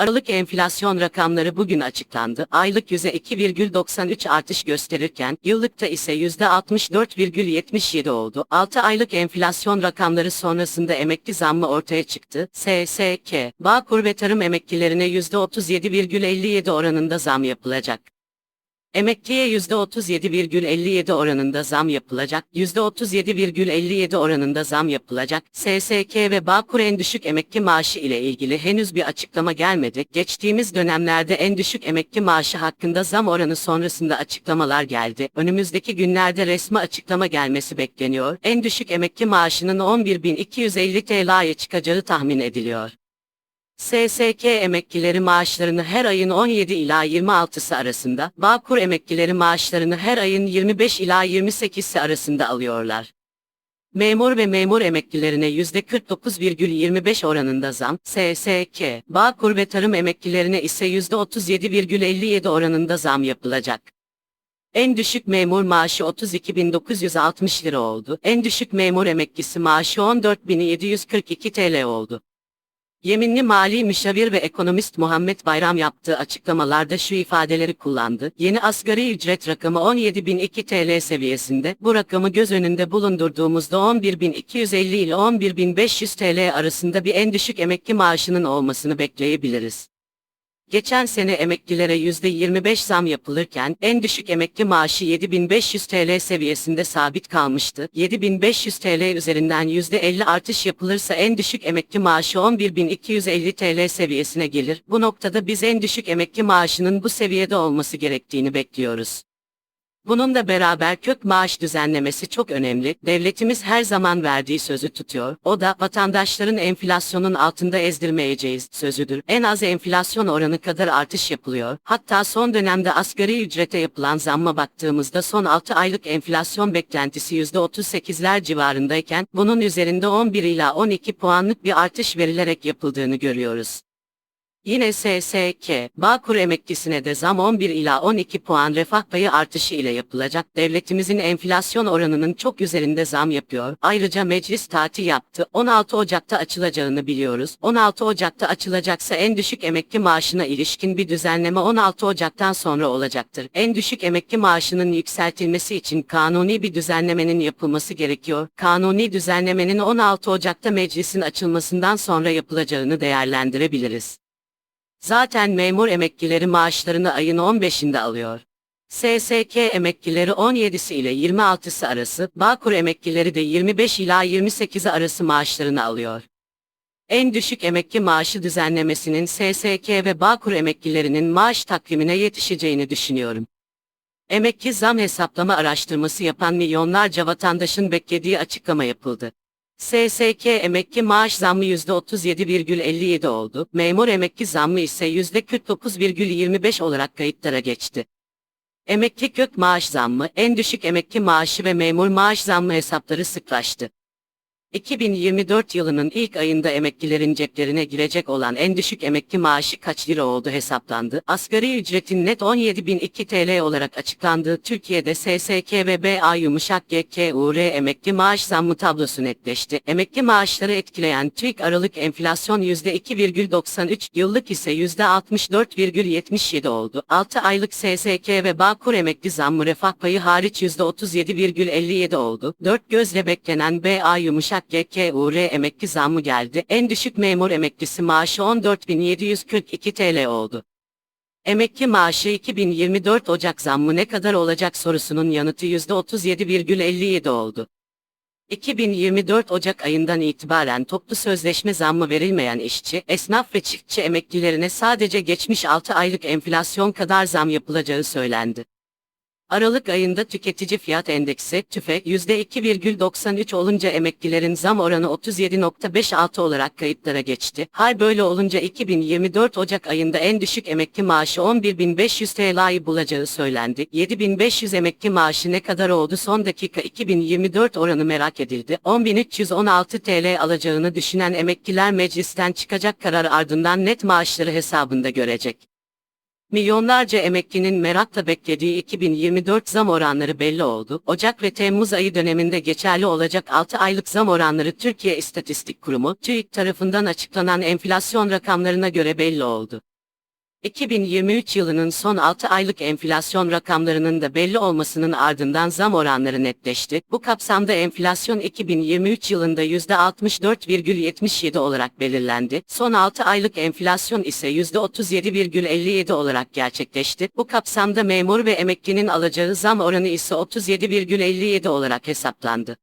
Aralık enflasyon rakamları bugün açıklandı. Aylık %2,93 artış gösterirken, yıllıkta ise %64,77 oldu. 6 aylık enflasyon rakamları sonrasında emekli zammı ortaya çıktı. SSK, Bağkur ve tarım emeklilerine %37,57 oranında zam yapılacak. Emekliye %37,57 oranında zam yapılacak, %37,57 oranında zam yapılacak, SSK ve Bağkur en düşük emekli maaşı ile ilgili henüz bir açıklama gelmedi. Geçtiğimiz dönemlerde en düşük emekli maaşı hakkında zam oranı sonrasında açıklamalar geldi. Önümüzdeki günlerde resmi açıklama gelmesi bekleniyor. En düşük emekli maaşının 11.250 TL'ye çıkacağı tahmin ediliyor. SSK emeklileri maaşlarını her ayın 17 ila 26'sı arasında, Bağkur emeklileri maaşlarını her ayın 25 ila 28'si arasında alıyorlar. Memur ve memur emeklilerine %49,25 oranında zam, SSK, Bağkur ve tarım emeklilerine ise %37,57 oranında zam yapılacak. En düşük memur maaşı 32.960 lira oldu. En düşük memur emeklisi maaşı 14.742 TL oldu. Yeminli mali müşavir ve ekonomist Muhammed Bayram yaptığı açıklamalarda şu ifadeleri kullandı. Yeni asgari ücret rakamı 17.002 TL seviyesinde. Bu rakamı göz önünde bulundurduğumuzda 11.250 ile 11.500 TL arasında bir en düşük emekli maaşının olmasını bekleyebiliriz. Geçen sene emeklilere %25 zam yapılırken en düşük emekli maaşı 7500 TL seviyesinde sabit kalmıştı. 7500 TL üzerinden %50 artış yapılırsa en düşük emekli maaşı 11250 TL seviyesine gelir. Bu noktada biz en düşük emekli maaşının bu seviyede olması gerektiğini bekliyoruz. Bununla beraber kök maaş düzenlemesi çok önemli. Devletimiz her zaman verdiği sözü tutuyor. O da vatandaşların enflasyonun altında ezdirmeyeceğiz sözüdür. En az enflasyon oranı kadar artış yapılıyor. Hatta son dönemde asgari ücrete yapılan zamma baktığımızda son 6 aylık enflasyon beklentisi %38'ler civarındayken bunun üzerinde 11 ila 12 puanlık bir artış verilerek yapıldığını görüyoruz. Yine SSK, Bağkur emeklisine de zam 11 ila 12 puan refah payı artışı ile yapılacak. Devletimizin enflasyon oranının çok üzerinde zam yapıyor. Ayrıca meclis tatil yaptı. 16 Ocak'ta açılacağını biliyoruz. 16 Ocak'ta açılacaksa en düşük emekli maaşına ilişkin bir düzenleme 16 Ocak'tan sonra olacaktır. En düşük emekli maaşının yükseltilmesi için kanuni bir düzenlemenin yapılması gerekiyor. Kanuni düzenlemenin 16 Ocak'ta meclisin açılmasından sonra yapılacağını değerlendirebiliriz. Zaten memur emeklileri maaşlarını ayın 15'inde alıyor. SSK emeklileri 17'si ile 26'sı arası, Bağkur emeklileri de 25 ila 28'i arası maaşlarını alıyor. En düşük emekli maaşı düzenlemesinin SSK ve Bağkur emeklilerinin maaş takvimine yetişeceğini düşünüyorum. Emekli zam hesaplama araştırması yapan milyonlarca vatandaşın beklediği açıklama yapıldı. SSK emekli maaş zammı %37,57 oldu, memur emekli zammı ise %49,25 olarak kayıtlara geçti. Emekli kök maaş zammı, en düşük emekli maaşı ve memur maaş zammı hesapları sıklaştı. 2024 yılının ilk ayında emeklilerin ceplerine girecek olan en düşük emekli maaşı kaç lira oldu hesaplandı. Asgari ücretin net 17.002 TL olarak açıklandığı Türkiye'de SSK ve BA yumuşak GKUR emekli maaş zammı tablosu netleşti. Emekli maaşları etkileyen TÜİK Aralık enflasyon %2,93, yıllık ise %64,77 oldu. 6 aylık SSK ve Bağkur emekli zammı refah payı hariç %37,57 oldu. 4 gözle beklenen BA yumuşak GKUR emekli zammı geldi. En düşük memur emeklisi maaşı 14.742 TL oldu. Emekli maaşı 2024 Ocak zammı ne kadar olacak sorusunun yanıtı %37,57 oldu. 2024 Ocak ayından itibaren toplu sözleşme zammı verilmeyen işçi, esnaf ve çiftçi emeklilerine sadece geçmiş 6 aylık enflasyon kadar zam yapılacağı söylendi. Aralık ayında tüketici fiyat endeksi TÜFE %2,93 olunca emeklilerin zam oranı 37.56 olarak kayıtlara geçti. Hal böyle olunca 2024 Ocak ayında en düşük emekli maaşı 11.500 TL'yi bulacağı söylendi. 7.500 emekli maaşı ne kadar oldu son dakika 2024 oranı merak edildi. 10.316 TL alacağını düşünen emekliler meclisten çıkacak karar ardından net maaşları hesabında görecek. Milyonlarca emeklinin merakla beklediği 2024 zam oranları belli oldu. Ocak ve Temmuz ayı döneminde geçerli olacak 6 aylık zam oranları Türkiye İstatistik Kurumu, TÜİK tarafından açıklanan enflasyon rakamlarına göre belli oldu. 2023 yılının son 6 aylık enflasyon rakamlarının da belli olmasının ardından zam oranları netleşti. Bu kapsamda enflasyon 2023 yılında %64,77 olarak belirlendi. Son 6 aylık enflasyon ise %37,57 olarak gerçekleşti. Bu kapsamda memur ve emeklinin alacağı zam oranı ise 37,57 olarak hesaplandı.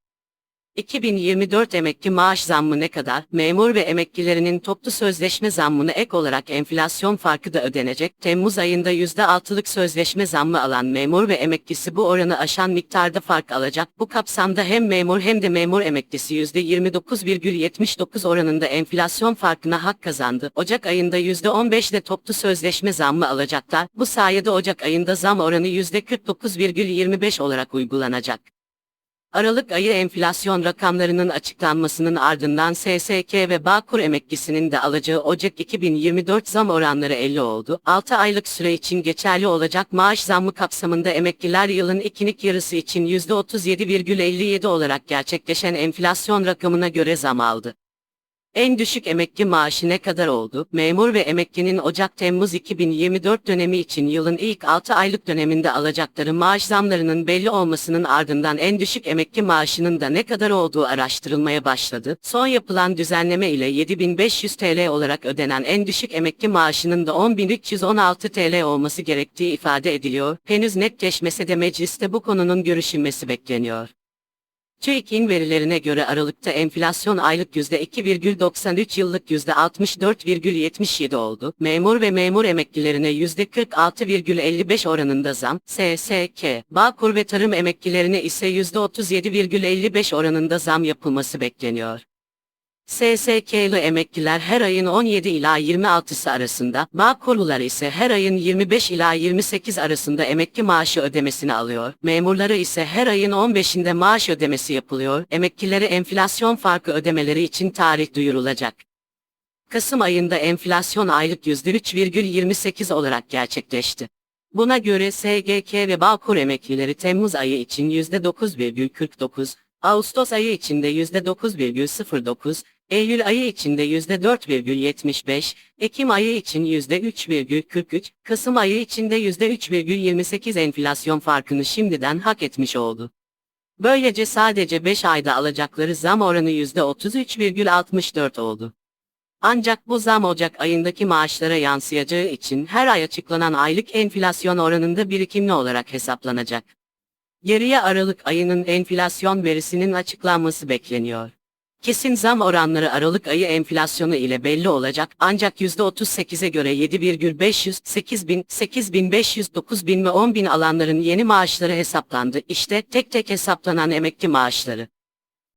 2024 emekli maaş zammı ne kadar? Memur ve emeklilerinin toplu sözleşme zammına ek olarak enflasyon farkı da ödenecek. Temmuz ayında %6'lık sözleşme zammı alan memur ve emeklisi bu oranı aşan miktarda fark alacak. Bu kapsamda hem memur hem de memur emeklisi %29,79 oranında enflasyon farkına hak kazandı. Ocak ayında %15'de toplu sözleşme zammı alacaklar. Bu sayede Ocak ayında zam oranı %49,25 olarak uygulanacak. Aralık ayı enflasyon rakamlarının açıklanmasının ardından SSK ve Bağkur emeklisinin de alacağı Ocak 2024 zam oranları 50 oldu. 6 aylık süre için geçerli olacak maaş zammı kapsamında emekliler yılın ikinik yarısı için %37,57 olarak gerçekleşen enflasyon rakamına göre zam aldı. En düşük emekli maaşı ne kadar oldu? Memur ve emeklinin Ocak-Temmuz 2024 dönemi için yılın ilk 6 aylık döneminde alacakları maaş zamlarının belli olmasının ardından en düşük emekli maaşının da ne kadar olduğu araştırılmaya başladı. Son yapılan düzenleme ile 7500 TL olarak ödenen en düşük emekli maaşının da 10316 TL olması gerektiği ifade ediliyor. Henüz netleşmese de mecliste bu konunun görüşülmesi bekleniyor. TÜİK'in verilerine göre Aralık'ta enflasyon aylık %2,93 yıllık %64,77 oldu. Memur ve memur emeklilerine %46,55 oranında zam, SSK, Bağkur ve tarım emeklilerine ise %37,55 oranında zam yapılması bekleniyor. SSK'lı emekliler her ayın 17 ila 26'sı arasında, Bağkurlular ise her ayın 25 ila 28 arasında emekli maaşı ödemesini alıyor. Memurları ise her ayın 15'inde maaş ödemesi yapılıyor. Emeklilere enflasyon farkı ödemeleri için tarih duyurulacak. Kasım ayında enflasyon aylık %3,28 olarak gerçekleşti. Buna göre SGK ve Bağkur emeklileri Temmuz ayı için %9,49, Ağustos ayı içinde %9,09, Eylül ayı içinde %4,75, Ekim ayı için %3,43, Kasım ayı içinde %3,28 enflasyon farkını şimdiden hak etmiş oldu. Böylece sadece 5 ayda alacakları zam oranı %33,64 oldu. Ancak bu zam Ocak ayındaki maaşlara yansıyacağı için her ay açıklanan aylık enflasyon oranında birikimli olarak hesaplanacak. Geriye Aralık ayının enflasyon verisinin açıklanması bekleniyor. Kesin zam oranları Aralık ayı enflasyonu ile belli olacak ancak %38'e göre 7,500, 8000, 8500, 9000 ve 10000 alanların yeni maaşları hesaplandı. İşte tek tek hesaplanan emekli maaşları.